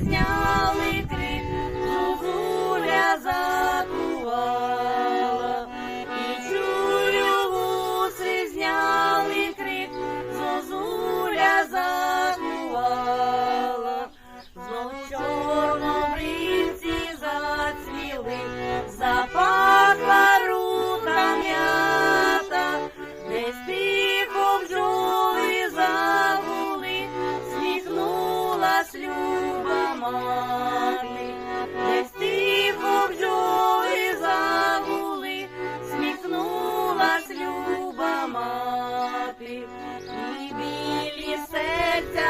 Is know. хати, де тихо забули, сміхнулась люба мати, і білі серця.